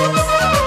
Thank you.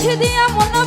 সাক্ষী দিয়া মন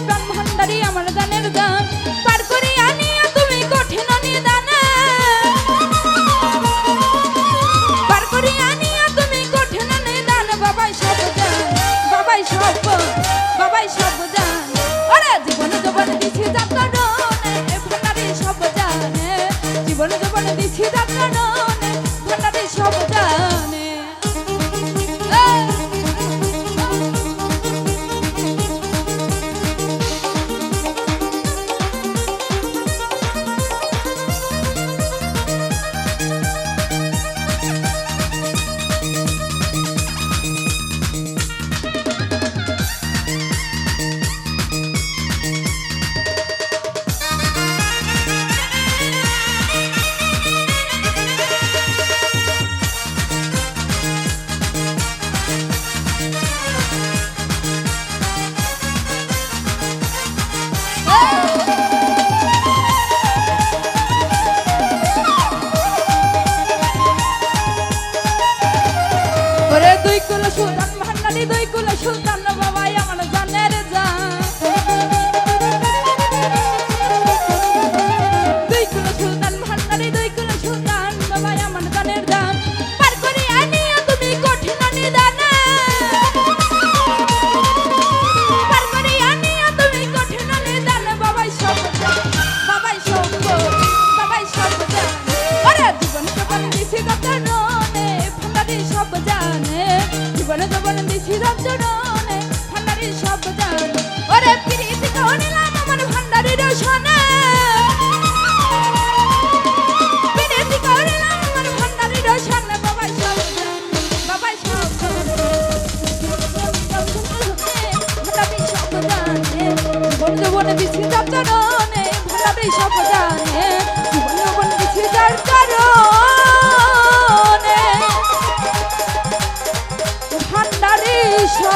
চরণে ভান্ডারি সব জানে।